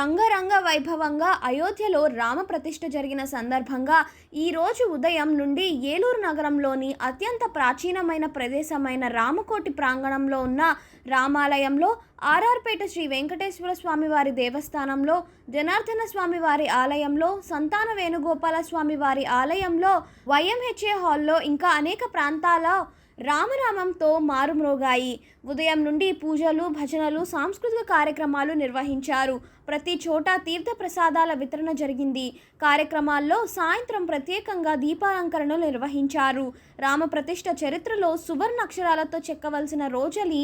రంగరంగ వైభవంగా అయోధ్యలో రామ ప్రతిష్ఠ జరిగిన సందర్భంగా ఈరోజు ఉదయం నుండి ఏలూరు నగరంలోని అత్యంత ప్రాచీనమైన ప్రదేశమైన రామకోటి ప్రాంగణంలో ఉన్న రామాలయంలో ఆర్ఆర్పేట శ్రీ వెంకటేశ్వర స్వామివారి దేవస్థానంలో జనార్దన స్వామివారి ఆలయంలో సంతాన వేణుగోపాల స్వామివారి ఆలయంలో వైఎంహెచ్ఏ హాల్లో ఇంకా అనేక ప్రాంతాల రామనామంతో మారుమ్రోగాయి. ఉదయం నుండి పూజలు భజనలు సాంస్కృతిక కార్యక్రమాలు నిర్వహించారు. ప్రతి చోట తీర్థ ప్రసాదాల వితరణ జరిగింది. కార్యక్రమాల్లో సాయంత్రం ప్రత్యేకంగా దీపాలంకరణలు నిర్వహించారు. రామ ప్రతిష్ట చరిత్రలో సువర్ణ అక్షరాలతో చెక్కవలసిన రోజలి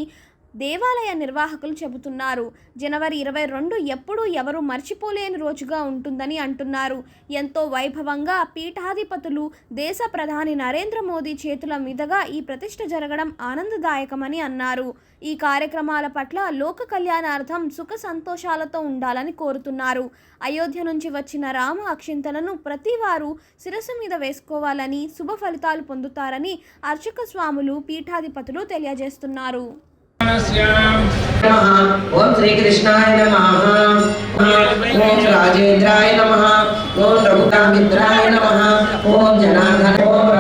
దేవాలయ నిర్వాహకులు చెబుతున్నారు. జనవరి ఇరవై రెండు ఎప్పుడూ ఎవరు మర్చిపోలేని రోజుగా ఉంటుందని అంటున్నారు. ఎంతో వైభవంగా పీఠాధిపతులు దేశ ప్రధాని నరేంద్ర మోదీ చేతుల మీదుగా ఈ ప్రతిష్ట జరగడం ఆనందదాయకమని అన్నారు. ఈ కార్యక్రమాల పట్ల లోక కళ్యాణార్థం సుఖ సంతోషాలతో ఉండాలని కోరుతున్నారు. అయోధ్య నుంచి వచ్చిన రామ అక్షింతలను ప్రతివారు శిరస్సు మీద వేసుకోవాలని శుభ ఫలితాలు పొందుతారని అర్చక స్వాములు పీఠాధిపతులు తెలియజేస్తున్నారు. ओम श्रीकृष्णाय नमः। ओम राजेंद्राय नमः। ओम रघुरामित्राय नमः। ओम जनार्दन ओम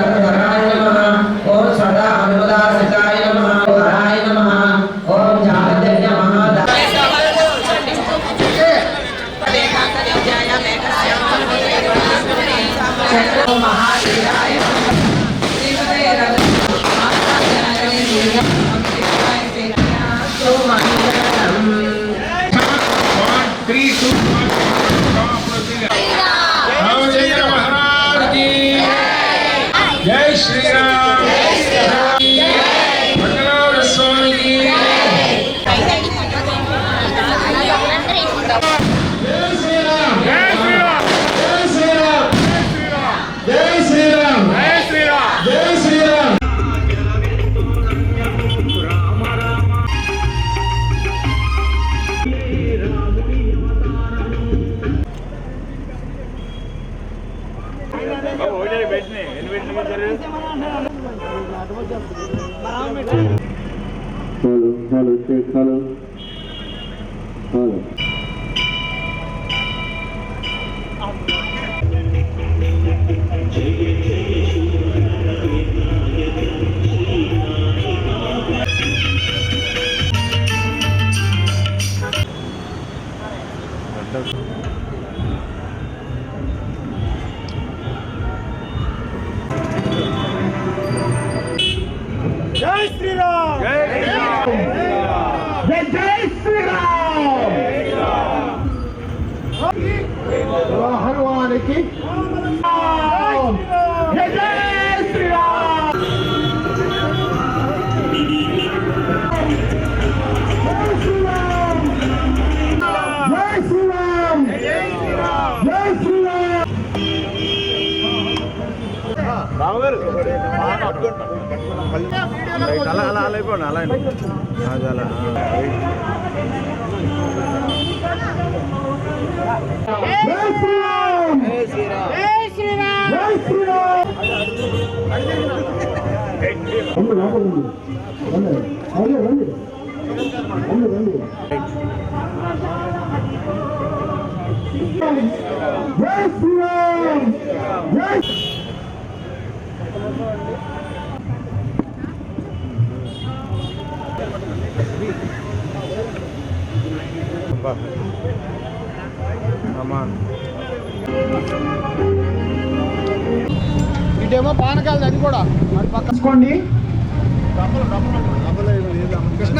అలా అలా అలా అయిపోండి అలా అయిపోండి. అది అలా జై శ్రీరామ్. జై ఇటేమో పానకాలది అది కూడా. మరి పక్క తీసుకోండి. Krishna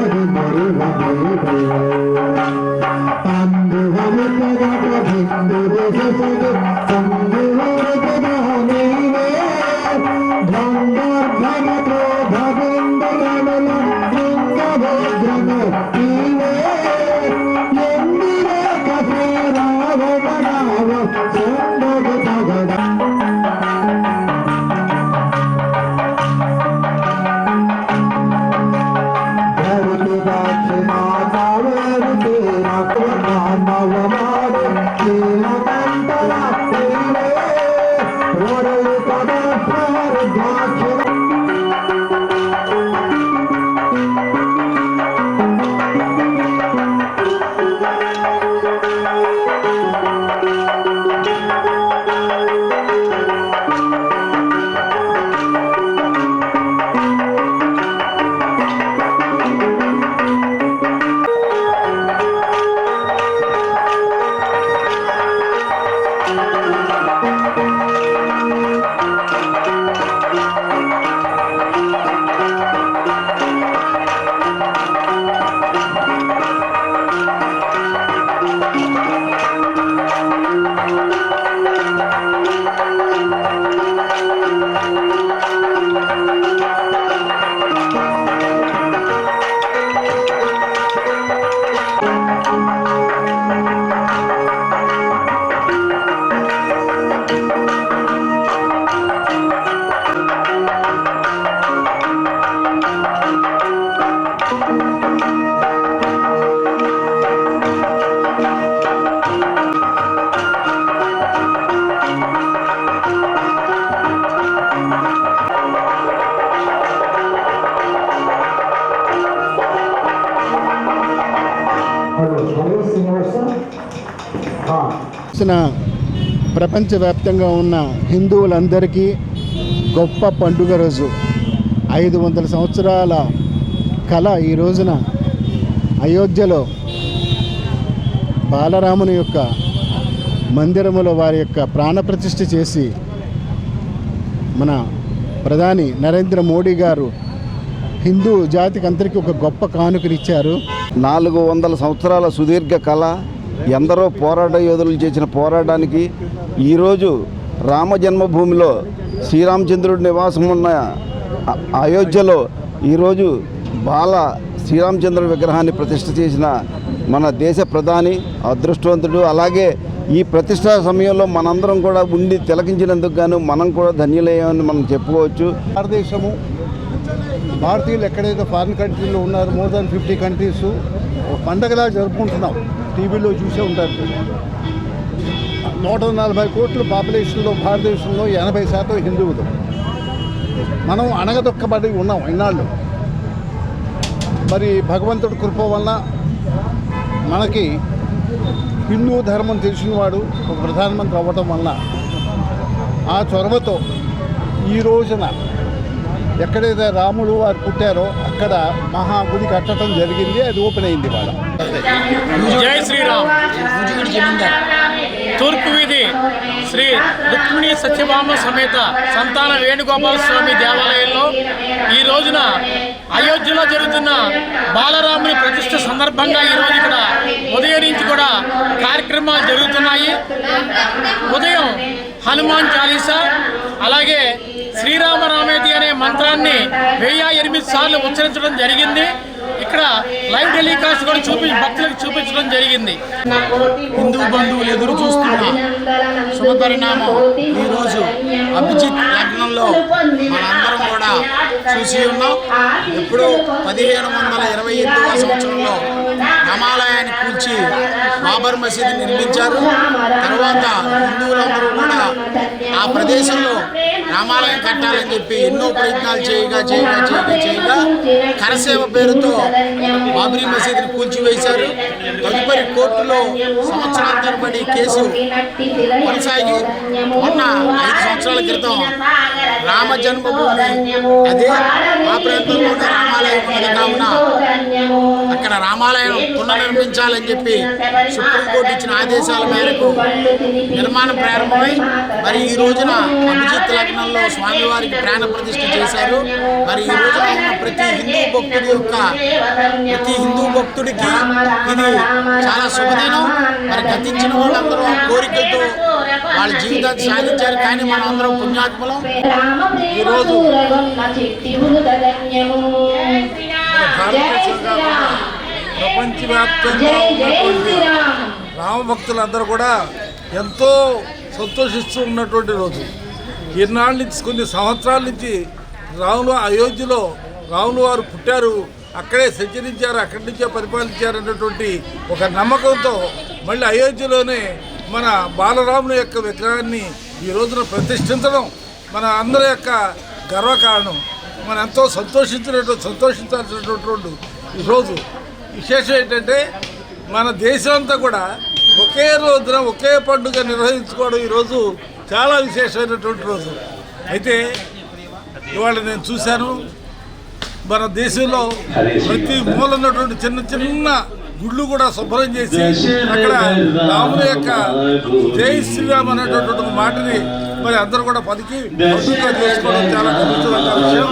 Thank you. చేసిన ప్రపంచవ్యాప్తంగా ఉన్న హిందువులందరికీ గొప్ప పండుగ రోజు. ఐదు వందల సంవత్సరాల కళ ఈ రోజున అయోధ్యలో బాలరాముని యొక్క మందిరములో వారి యొక్క ప్రాణప్రతిష్ఠ చేసి మన ప్రధాని నరేంద్ర మోడీ గారు హిందూ జాతికి అందరికీ ఒక గొప్ప కానుకనిచ్చారు. నాలుగు వందల సంవత్సరాల సుదీర్ఘ కళ. ఎందరో పోరాట యోధులు చేసిన పోరాటానికి ఈరోజు రామ జన్మభూమిలో శ్రీరామచంద్రుడి నివాసం ఉన్న అయోధ్యలో ఈరోజు బాల శ్రీరామచంద్రుడి విగ్రహాన్ని ప్రతిష్ఠ చేసిన మన దేశ ప్రధాని అదృష్టవంతుడు. అలాగే ఈ ప్రతిష్టా సమయంలో మనందరం కూడా ఉండి తిలకించినందుకు గాను మనం కూడా ధన్యులయ్యామని మనం చెప్పుకోవచ్చు. భారతదేశము భారతీయులు ఎక్కడైతే ఫారిన్ కంట్రీలో ఉన్నారో మోర్ దాన్ ఫిఫ్టీ కంట్రీస్ పండగలా జరుపుకుంటున్నాం. టీవీలో చూసే ఉంటారు. నూట నలభై కోట్ల పాపులేషన్లో భారతదేశంలో ఎనభై శాతం హిందువులు. మనం అణగదొక్కబడి ఉన్నాం ఇన్నాళ్ళు. మరి భగవంతుడి కృప వల్ల మనకి హిందూ ధర్మం తెలిసినవాడు ఒక ప్రధానమంత్రి అవ్వటం వలన ఆ చొరవతో ఈ రోజున ఎక్కడైతే రాముడు వారు పుట్టారో అక్కడ మహా గుడి కట్టడం జరిగింది అది ఓపెన్ అయింది వాళ్ళ జై శ్రీరామ్. తూర్పు వీధి శ్రీ రుక్మిణి సత్యభామ సమేత సంతాన వేణుగోపాల స్వామి దేవాలయంలో ఈ రోజున అయోధ్యలో జరుగుతున్న బాలరాముని ప్రతిష్ట సందర్భంగా ఈ రోజు ఇక్కడ ఉదయం నుంచి కూడా కార్యక్రమాలు జరుగుతున్నాయి. ఉదయం హనుమాన్ చాలీసా అలాగే శ్రీరామ రామేతి అనే మంత్రాన్ని వెయ్యి ఎనిమిది సార్లు ఉచ్చరించడం జరిగింది. ఇక్కడ లైవ్ టెలికాస్ట్ కూడా చూపి భక్తులకు చూపించడం జరిగింది. హిందూ బంధువులు ఎదురు చూస్తున్న శుభపరిణామం ఈరోజు అభిజిత్ లగ్నంలో మనందరం కూడా చూసి ఉన్నాం. ఇప్పుడు పదిహేను వందల ఇరవై ఎనిమిదవ సంవత్సరంలో రామాలయాన్ని కూల్చి బాబర్ మసీదు నిర్మించారు. తర్వాత హిందువులందరూ కూడా ఆ ప్రదేశంలో రామాలయం కట్టాలని చెప్పి ఎన్నో ప్రయత్నాలు చేయగా చేయగా చేయగా చేయగా కరసేవ పేరుతో బాబరీ మసీదుని కూల్చివేశారు. తదుపరి కోర్టులో సంవత్సరాల తరబడి కేసు కొనసాగి మొన్న ఐదు సంవత్సరాల క్రితం రామ జన్మభూమి అదే ఆ ప్రాంతంలోనే రామాలయం ఉన్నది. కావున అక్కడ రామాలయం పునర్నిర్మించాలని చెప్పి సుప్రీంకోర్టు ఇచ్చిన ఆదేశాల మేరకు నిర్మాణం ప్రారంభమై మరి ఈ రోజున అభిజిత్ లగ్నంలో స్వామివారికి ప్రాణ ప్రతిష్ఠ చేశారు. మరి ఈ రోజున ఉన్న ప్రతి హిందూ భక్తుడి యొక్క ప్రతి హిందూ భక్తుడికి ఇది చాలా శుభదినం. మరి గతించిన వాళ్ళందరూ ఆ కోరికలతో వాళ్ళ జీవితాన్ని సాధించారు కానీ మనం అందరం పుణ్యాత్మలం. ఈరోజు ప్రపంచవ్యాప్తంగా ఉన్నటువంటి రామభక్తులందరూ కూడా ఎంతో సంతోషిస్తూ ఉన్నటువంటి రోజు. ఈనాళ్ళ నుంచి కొన్ని సంవత్సరాల నుంచి రాములు అయోధ్యలో రాములు వారు పుట్టారు అక్కడే సంచరించారు అక్కడి నుంచే పరిపాలించారు అన్నటువంటి ఒక నమ్మకంతో మళ్ళీ అయోధ్యలోనే మన బాలరాముని యొక్క విగ్రహాన్ని ఈ రోజున ప్రతిష్ఠించడం మన అందరి యొక్క గర్వకారణం. మనం ఎంతో సంతోషించినటువంటి సంతోషించాల్సినటువంటి ఈరోజు విశేషం ఏంటంటే మన దేశం అంతా కూడా ఒకే రోజున ఒకే పండుగ నిర్వహించుకోవడం ఈరోజు చాలా విశేషమైనటువంటి రోజు. అయితే ఇవాళ నేను చూశాను మన దేశంలో ప్రతి మూల ఉన్నటువంటి చిన్న చిన్న గుళ్ళు కూడా శుభ్రం చేసి అక్కడ రాముని యొక్క జై శ్రీరామ్ అనేటటువంటి మాటని మరి అందరూ కూడా పదికి చేసుకోవడం చాలా విషయం.